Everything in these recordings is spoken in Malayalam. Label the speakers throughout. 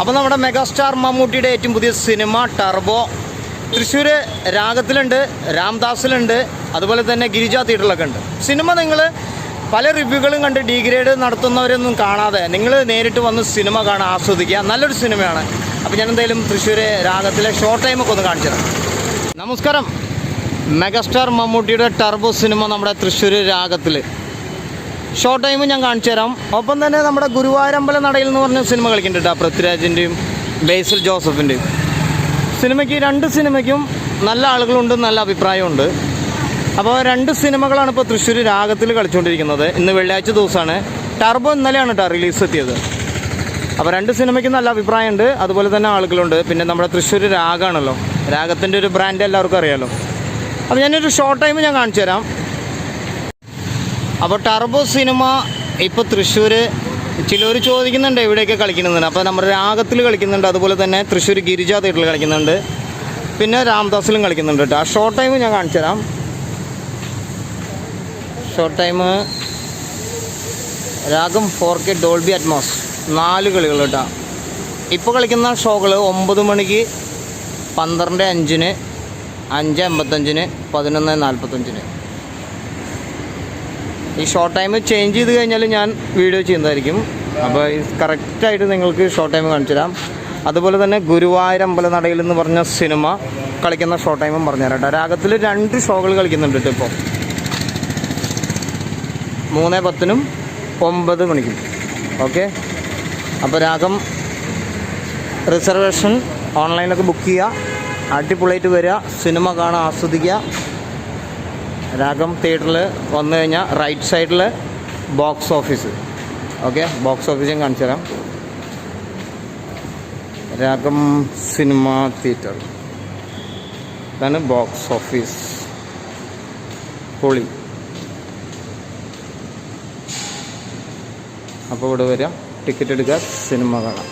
Speaker 1: അപ്പോൾ നമ്മുടെ മെഗാസ്റ്റാർ മമ്മൂട്ടിയുടെ ഏറ്റവും പുതിയ സിനിമ ടർബോ. തൃശ്ശൂർ രാഗത്തിലുണ്ട് രാംദാസിലുണ്ട് അതുപോലെ തന്നെ ഗിരിജ തിയേറ്ററിലൊക്കെ ഉണ്ട്. സിനിമ നിങ്ങൾ പല റിവ്യൂകളും കണ്ട് ഡിഗ്രേഡ് നടത്തുന്നവരൊന്നും കാണാതെ നിങ്ങൾ നേരിട്ട് വന്ന് സിനിമ കാണാൻ ആസ്വദിക്കുക. നല്ലൊരു സിനിമയാണ്. അപ്പോൾ ഞാൻ എന്തായാലും തൃശ്ശൂർ രാഗത്തിലെ ഷോർട്ട് ടൈമൊക്കെ ഒന്ന് കാണിച്ചു തരാം. നമസ്കാരം. മെഗാസ്റ്റാർ മമ്മൂട്ടിയുടെ ടർബോ സിനിമ നമ്മുടെ തൃശ്ശൂർ രാഗത്തിൽ ഷോർട്ട് ടൈം ഞാൻ കാണിച്ചു തരാം. ഒപ്പം തന്നെ നമ്മുടെ ഗുരുവായൂരമ്പല നടയിൽ എന്ന് പറഞ്ഞ സിനിമ കളിക്കുന്നുണ്ട് പൃഥ്വിരാജിന്റെയും ബേസിൽ ജോസഫിന്റെയും സിനിമയ്ക്ക് രണ്ട് സിനിമയ്ക്കും നല്ല ആളുകളുണ്ട് നല്ല അഭിപ്രായമുണ്ട്. അപ്പോൾ രണ്ട് സിനിമകളാണ് ഇപ്പോൾ തൃശ്ശൂർ രാഗത്തിൽ കളിച്ചുകൊണ്ടിരിക്കുന്നത്. ഇന്ന് വെള്ളിയാഴ്ച ദിവസമാണ്. ടർബോ ഇന്നലെയാണ് കേട്ടോ റിലീസ് എത്തിയത്. അപ്പോൾ രണ്ട് സിനിമയ്ക്ക് നല്ല അഭിപ്രായമുണ്ട് അതുപോലെ തന്നെ ആളുകളുണ്ട്. പിന്നെ നമ്മുടെ തൃശ്ശൂർ രാഗമാണല്ലോ രാഗത്തിന്റെ ഒരു ബ്രാൻഡ് എല്ലാവർക്കും അറിയാമല്ലോ അപ്പോൾ ഞാനൊരു ഷോർട്ട് ടൈം ഞാൻ കാണിച്ചു തരാം. അപ്പോൾ ടർബോ സിനിമ ഇപ്പോൾ തൃശ്ശൂർ ചിലർ ചോദിക്കുന്നുണ്ട് എവിടെയൊക്കെ കളിക്കുന്നുണ്ട് അപ്പോൾ നമ്മുടെ രാഗത്തിൽ കളിക്കുന്നുണ്ട് അതുപോലെ തന്നെ തൃശ്ശൂർ ഗിരിജ തിയേറ്ററിൽ കളിക്കുന്നുണ്ട്. പിന്നെ രാംദാസിലും കളിക്കുന്നുണ്ട് കേട്ടോ ആ ഷോർട്ട് ടൈം ഞാൻ കാണിച്ചു തരാം. Short time Ragam four K Dolby Atmos നാല് കളികൾ കേട്ടോ ഇപ്പോൾ കളിക്കുന്ന ഷോകൾ ഒമ്പത് മണിക്ക് പന്ത്രണ്ട് അഞ്ചിന് അഞ്ച് അമ്പത്തഞ്ചിന് പതിനൊന്ന് നാൽപ്പത്തഞ്ചിന് ഈ ഷോർട്ട് ടൈം ചേഞ്ച് ചെയ്ത് കഴിഞ്ഞാൽ ഞാൻ വീഡിയോ ചെയ്യുന്നതായിരിക്കും. അപ്പോൾ കറക്റ്റായിട്ട് നിങ്ങൾക്ക് ഷോർട്ട് ടൈം കാണിച്ചു തരാം. അതുപോലെ തന്നെ ഗുരുവായൂർ അമ്പലനടയിൽ എന്ന് പറഞ്ഞ സിനിമ കളിക്കുന്ന ഷോർട്ട് ടൈമും പറഞ്ഞുതരാം കേട്ടോ. രാഗത്തിൽ രണ്ട് ഷോകൾ കളിക്കുന്നുണ്ട് കേട്ടോ ഇപ്പോൾ മൂന്ന് പത്തിനും ഒമ്പത് മണിക്കും. ഓക്കെ അപ്പോൾ രാഗം റിസർവേഷൻ ഓൺലൈനിലൊക്കെ ബുക്ക് ചെയ്യുക. അടിപൊളിയായിട്ട് വരിക. സിനിമ കാണാൻ ആസ്വദിക്കുക. രാഗം തിയേറ്ററിൽ വന്നു കഴിഞ്ഞാൽ റൈറ്റ് സൈഡിൽ box office okay box office ഞാൻ കാണിച്ചു തരാം. രാഗം സിനിമ തിയേറ്റർ ഇതാണ് ബോക്സ് ഓഫീസ് പൊളി. അപ്പോൾ ഇവിടെ വരാം. ടിക്കറ്റ് എടുക്കുക. സിനിമ കാണാം.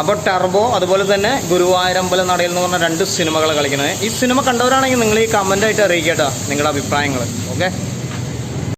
Speaker 1: അപ്പോൾ ടർബോ അതുപോലെ തന്നെ ഗുരുവായൂരമ്പല നടയിൽ എന്ന് പറഞ്ഞ രണ്ട് സിനിമകൾ കളിക്കുന്നത്. ഈ സിനിമ കണ്ടവരാണെങ്കിൽ നിങ്ങൾ ഈ കമന്റായിട്ട് അറിയിക്കട്ടോ നിങ്ങളുടെ അഭിപ്രായങ്ങൾ ഓക്കെ